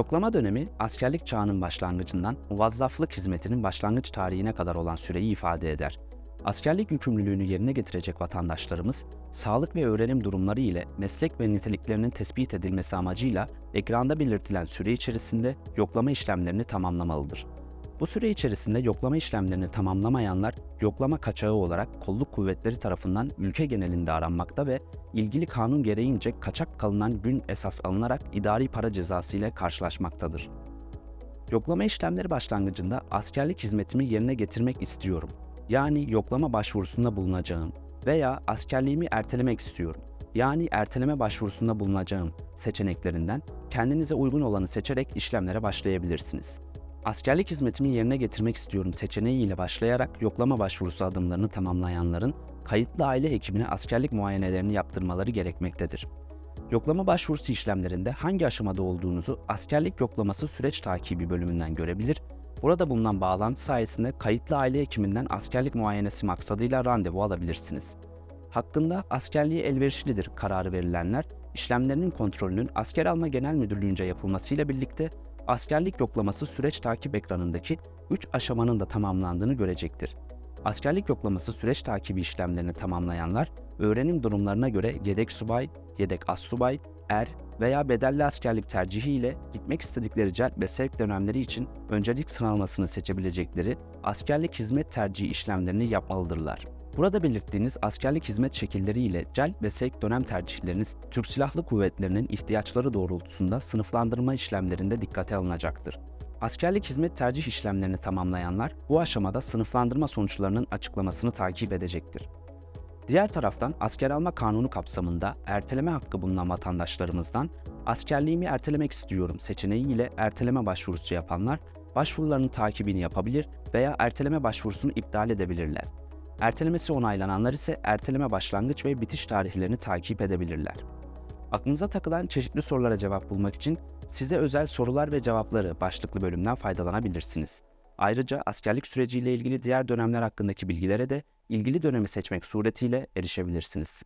Yoklama dönemi, askerlik çağının başlangıcından muvazzaflık hizmetinin başlangıç tarihine kadar olan süreyi ifade eder. Askerlik yükümlülüğünü yerine getirecek vatandaşlarımız, sağlık ve öğrenim durumları ile meslek ve niteliklerinin tespit edilmesi amacıyla ekranda belirtilen süre içerisinde yoklama işlemlerini tamamlamalıdır. Bu süre içerisinde yoklama işlemlerini tamamlamayanlar, yoklama kaçağı olarak kolluk kuvvetleri tarafından ülke genelinde aranmakta ve ilgili kanun gereğince kaçak kalınan gün esas alınarak idari para cezası ile karşılaşmaktadır. Yoklama işlemleri başlangıcında askerlik hizmetimi yerine getirmek istiyorum. Yani yoklama başvurusunda bulunacağım veya askerliğimi ertelemek istiyorum. Yani erteleme başvurusunda bulunacağım seçeneklerinden kendinize uygun olanı seçerek işlemlere başlayabilirsiniz. Askerlik hizmetimi yerine getirmek istiyorum seçeneği ile başlayarak yoklama başvurusu adımlarını tamamlayanların kayıtlı aile hekimine askerlik muayenelerini yaptırmaları gerekmektedir. Yoklama başvurusu işlemlerinde hangi aşamada olduğunuzu askerlik yoklaması süreç takibi bölümünden görebilir. Burada bulunan bağlantı sayesinde kayıtlı aile hekiminden askerlik muayenesi maksadıyla randevu alabilirsiniz. Hakkında askerliğe elverişlidir kararı verilenler, işlemlerinin kontrolünün Asker Alma Genel Müdürlüğü'nce yapılmasıyla birlikte askerlik yoklaması süreç takip ekranındaki 3 aşamanın da tamamlandığını görecektir. Askerlik yoklaması süreç takibi işlemlerini tamamlayanlar, öğrenim durumlarına göre yedek subay, yedek assubay, er veya bedelli askerlik tercihi ile gitmek istedikleri celp ve sevk dönemleri için öncelik sıralamasını seçebilecekleri askerlik hizmet tercihi işlemlerini yapmalıdırlar. Burada belirttiğiniz askerlik hizmet şekilleri ile celp ve sevk dönem tercihleriniz Türk Silahlı Kuvvetleri'nin ihtiyaçları doğrultusunda sınıflandırma işlemlerinde dikkate alınacaktır. Askerlik hizmet tercih işlemlerini tamamlayanlar bu aşamada sınıflandırma sonuçlarının açıklamasını takip edecektir. Diğer taraftan asker alma kanunu kapsamında erteleme hakkı bulunan vatandaşlarımızdan askerliğimi ertelemek istiyorum seçeneği ile erteleme başvurusu yapanlar başvurularının takibini yapabilir veya erteleme başvurusunu iptal edebilirler. Ertelemesi onaylananlar ise erteleme başlangıç ve bitiş tarihlerini takip edebilirler. Aklınıza takılan çeşitli sorulara cevap bulmak için size özel sorular ve cevapları başlıklı bölümden faydalanabilirsiniz. Ayrıca askerlik süreciyle ilgili diğer dönemler hakkındaki bilgilere de ilgili dönemi seçmek suretiyle erişebilirsiniz.